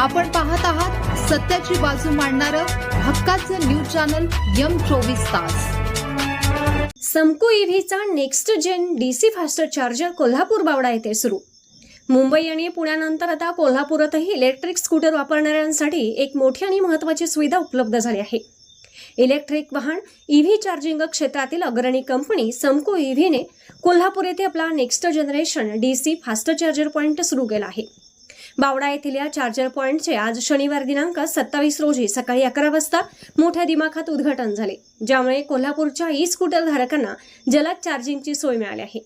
आपण पाहत आहात सत्याची बाजू मांडणारं हक्काचं न्यूज चॅनल यम चोवीस तास. Samco ईव्हीचा next gen DC fast charger Kolhapur Bawda येथे सुरू. मुंबई आणि पुण्यानंतर आता कोल्हापुरातही इलेक्ट्रिक स्कूटर वापरणाऱ्यांसाठी एक मोठी आणि महत्त्वाची सुविधा उपलब्ध झाली आहे. इलेक्ट्रिक वाहन ईव्ही चार्जिंग क्षेत्रातील अग्रणी कंपनी समको ईव्हीने कोल्हापूर येथे आपला next generation DC fast charger point सुरू केला आहे. बावडा येथील या चार्जर पॉईंटचे आज शनिवार दिनांक सत्तावीस रोजी सकाळी अकरा वाजता मोठ्या दिमाखात उद्घाटन झाले ज्यामुळे कोल्हापूरच्या ई स्कूटर धारकांना जलद चार्जिंगची सोय मिळाली आहे.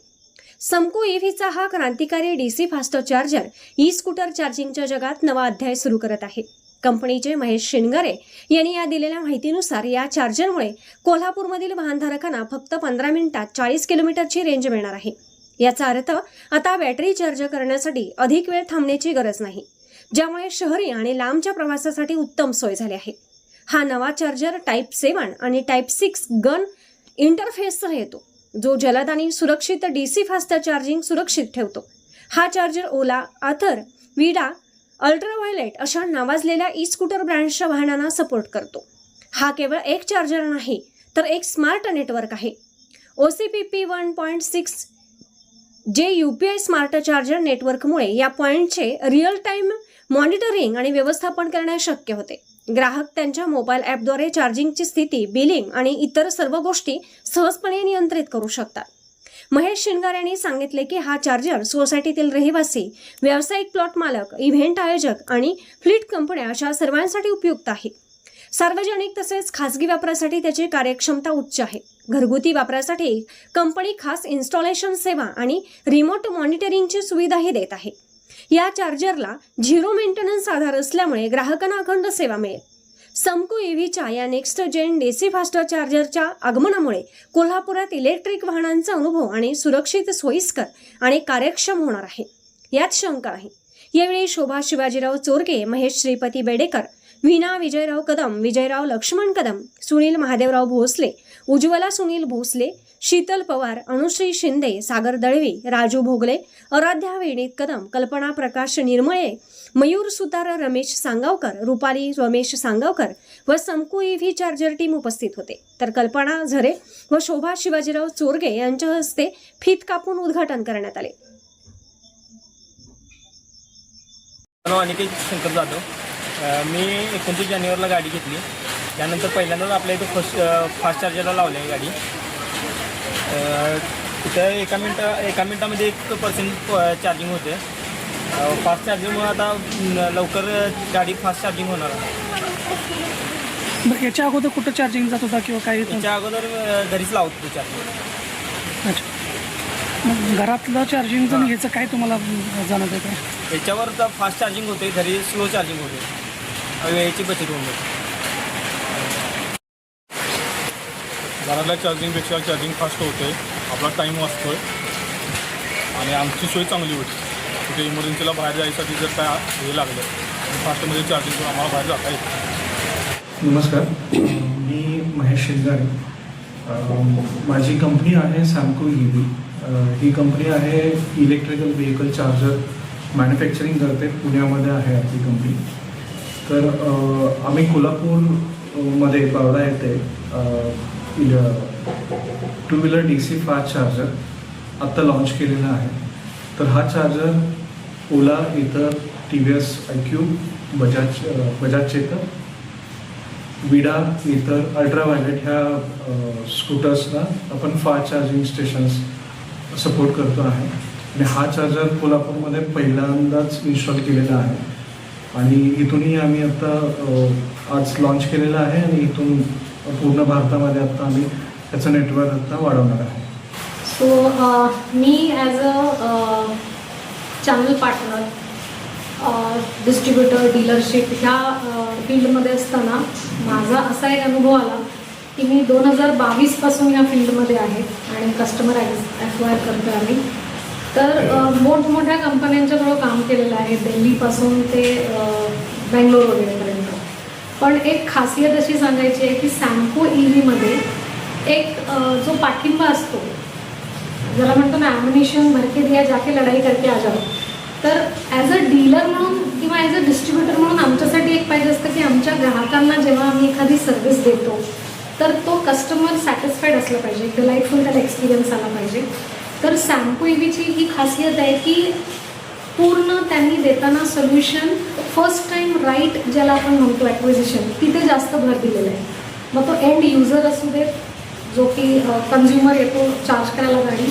समको ईव्हीचा हा क्रांतिकारी DC fast charger e scooter चार्जिंगच्या जगात नवा अध्याय सुरू करत आहे. कंपनीचे महेश शिंगरे यांनी या दिलेल्या माहितीनुसार या चार्जरमुळे कोल्हापूरमधील वाहनधारकांना फक्त पंधरा मिनिटात चाळीस किलोमीटरची रेंज मिळणार आहे. याचा अर्थ आता बॅटरी चार्ज करण्यासाठी अधिक वेळ थांबण्याची गरज नाही ज्यामुळे शहरी आणि लांबच्या प्रवासासाठी उत्तम सोय झाली आहे. हा नवा चार्जर टाईप सेवन आणि टाईप सिक्स गन इंटरफेससह येतो जो जलद आणि सुरक्षित डी सी फास्ट चार्जिंग सुरक्षित ठेवतो. हा चार्जर ओला आथर विडा अल्ट्राव्हायलेट अशा नावाजलेल्या ई स्कूटर ब्रँडच्या वाहनांना सपोर्ट करतो. हा केवळ एक चार्जर नाही तर एक स्मार्ट नेटवर्क आहे. O C P P one point six J U P I smart charger नेटवर्कमुळे या पॉईंटचे रिअल टाईम मॉनिटरिंग आणि व्यवस्थापन करणे शक्य होते. ग्राहक त्यांच्या मोबाईल ॲपद्वारे चार्जिंगची स्थिती बिलिंग आणि इतर सर्व गोष्टी सहजपणे नियंत्रित करू शकतात. महेश शिंगार यांनी सांगितले की हा चार्जर सोसायटीतील रहिवासी व्यावसायिक प्लॉट मालक इव्हेंट आयोजक आणि फ्लीट कंपन्या अशा सर्वांसाठी उपयुक्त आहे. सार्वजनिक तसेच खासगी वापरासाठी त्याची कार्यक्षमता उच्च आहे. घरगुती वापरासाठी कंपनी खास इन्स्टॉलेशन सेवा आणि रिमोट मॉनिटरिंगची सुविधाही देत आहे. या चार्जरला झिरो मेंटेनन्स आधार असल्यामुळे ग्राहकांना अखंड सेवा मिळेल. समको ईव्हीच्या या नेक्स्ट जेन डेसी फास्ट चार्जरच्या आगमनामुळे कोल्हापुरात इलेक्ट्रिक वाहनांचा अनुभव आणि सुरक्षित सोयीस्कर आणि कार्यक्षम होणार आहे. यात शंका आहे. यावेळी शोभा शिवाजीराव चोरगे महेश श्रीपती बेडेकर वीणा विजयराव कदम विजयराव लक्ष्मण कदम सुनील महादेवराव भोसले उज्ज्वला सुनील भोसले शीतल पवार अनुश्री शिंदे सागर दळवी राजू भोगले आराध्या वेणीत कदम कल्पना प्रकाश निर्मळे मयूर सुतार रमेश सांगावकर रुपाली रमेश सांगावकर व समकू ईव्ही चार्जर टीम उपस्थित होते. तर कल्पना झरे व शोभा शिवाजीराव चोरगे यांच्या हस्ते फीत कापून उद्घाटन करण्यात आले. अनिकेत शंकर जाधव. मी एकोणतीस जानेवारीला गाडी घेतली. त्यानंतर पहिल्यांदाच आपल्या इथं फर्स्ट फास्ट चार्जरला लावली आहे गाडी. तिथं एका मिनटा एका मिनटामध्ये एक पर्सेंट चार्जिंग होते. फास्ट चार्जिंगमुळे आता लवकर गाडी फास्ट चार्जिंग होणार आहे. बरं याच्या अगोदर कुठं चार्जिंग जात होता किंवा काही त्याच्या अगोदर घरीच लावत होतो चार्जिंग अच्छा. मग घरातलं चार्जिंग ह्याचं काय तुम्हाला जाणवत आहे काय? याच्यावर तर फास्ट चार्जिंग होते घरी स्लो चार्जिंग होते वेळेची बचत होऊन जाते. घरातल्या चार्जिंगपेक्षा चार्जिंग फास्ट होते आपला टाईम वाचतो आहे आणि आमची सोय चांगली होती. कुठे इमर्जन्सीला बाहेर जायसाठी जर काय हे लागलं फास्टमध्ये चार्जिंग करून आम्हाला बाहेर जाता येतं. नमस्कार. मी महेश शेजारी. माझी कंपनी आहे सॅमको ईव्ही ही कंपनी आहे इलेक्ट्रिकल व्हेकल चार्जर मॅन्युफॅक्चरिंग करते. पुण्यामध्ये आहे आपली कंपनी तर आम्ही कोल्हापूरमध्ये बावडा येथे two wheeler D C fast charger आत्ता लॉन्च केलेला आहे. तर हा चार्जर ओला इतर T V S I Q Bajaj Bajaj Chetak Vida इतर अल्ट्राव्हायलेट ह्या स्कूटर्सला आपण फास्ट चार्जिंग स्टेशन्स सपोर्ट करतो आहे. आणि हा चार्जर कोल्हापूरमध्ये पहिल्यांदाच इन्स्टॉल केलेला आहे. आणि इथूनही आम्ही आत्ता आज लॉन्च केलेलं आहे आणि इथून पूर्ण भारतामध्ये आत्ता आम्ही त्याचं नेटवर्क आत्ता वाढवणार आहे. So me as a channel partner distributor dealership ह्या फील्डमध्ये असताना माझा असा एक अनुभव आला की मी दोन हजार बावीसपासून या फील्डमध्ये आहे आणि कस्टमर ॲक्वायर करतो आम्ही. तर मोठमोठ्या कंपन्यांच्याकडं काम केलेलं आहे. दिल्लीपासून ते बेंगलोर बँगलोर वगैरेपर्यंत. पण एक खासियत अशी सांगायची आहे की सॅम्पो ई व्हीमध्ये एक जो पाठिंबा असतो ज्याला म्हणतो ना ॲम्युनिशन भरके दिया जाके लढाई करके आ जाओ तर ॲज अ डीलर म्हणून किंवा ॲज अ डिस्ट्रीब्युटर म्हणून आमच्यासाठी एक पाहिजे असतं की आमच्या ग्राहकांना जेव्हा आम्ही एखादी सर्व्हिस देतो तर तो कस्टमर सॅटिस्फाईड असला पाहिजे डिलाईटफुल त्याला एक्सपिरियन्स आला पाहिजे. तर सॅम्पू ईव्हीची ही खासियत आहे की पूर्ण त्यांनी देताना सोल्युशन फर्स्ट टाईम राईट ज्याला आपण म्हणतो ॲक्विजिशन तिथे जास्त भर दिलेलं आहे. मग तो एंड युजर असू देत जो की कन्झ्युमर येतो चार्ज करायला गाडी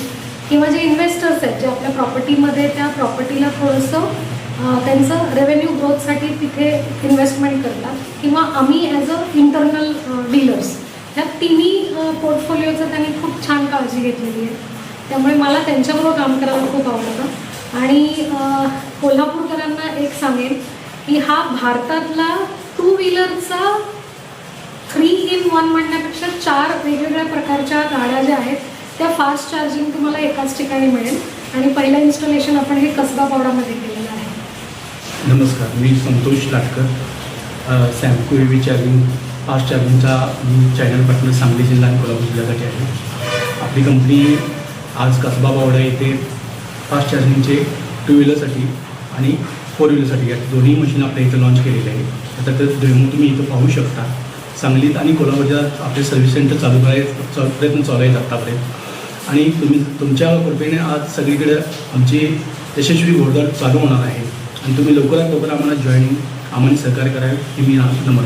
किंवा जे इन्व्हेस्टर्स आहेत जे आपल्या प्रॉपर्टीमध्ये त्या प्रॉपर्टीला थोडंसं त्यांचं रेव्हेन्यू ग्रोथसाठी तिथे इन्व्हेस्टमेंट करतात. किंवा आम्ही ॲज अ इंटरनल डीलर्स ह्या तिन्ही पोर्टफोलिओचं त्यांनी खूप छान काळजी घेतलेली आहे. त्यामुळे मला त्यांच्याबरोबर काम करायला खूप आवडतं. आणि कोल्हापूरकरांना एक सांगेन की हा भारतातला टू व्हीलरचा थ्री इन वन म्हणण्यापेक्षा चार वेगवेगळ्या प्रकारच्या गाड्या ज्या आहेत त्या फास्ट चार्जिंग तुम्हाला एकाच ठिकाणी मिळेल. आणि पहिलं इन्स्टॉलेशन आपण हे कसबा पावडामध्ये केलेलं आहे. नमस्कार मी Santosh Latkar. Samco E V charging fast चार्जिंगचा मी चॅनल पार्टनर सांगली जिल्हा आणि कोल्हापूर जिल्ह्यासाठी आहे. आपली कंपनी आज कसबा बावडा येथे फास्ट चार्जिंगचे टू व्हीलरसाठी आणि फोर व्हीलरसाठी या दोन्ही मशीन आपल्या इथं लॉन्च केलेले आहे आता तर डेमो तुम्ही इथं पाहू शकता. सांगलीत आणि कोल्हापूरच्या आपले सर्व्हिस सेंटर चालू करायचं प्रयत्न चालू आहेत आत्तापर्यंत आणि तुम्ही तुमच्या कृपेने आज सगळीकडे आमची यशस्वी घोडदौड चालू होणार आहे. आणि तुम्ही लवकरात लवकर आम्हाला जॉईनिंग आम्हाला सहकार्य करावे ही मी नम्र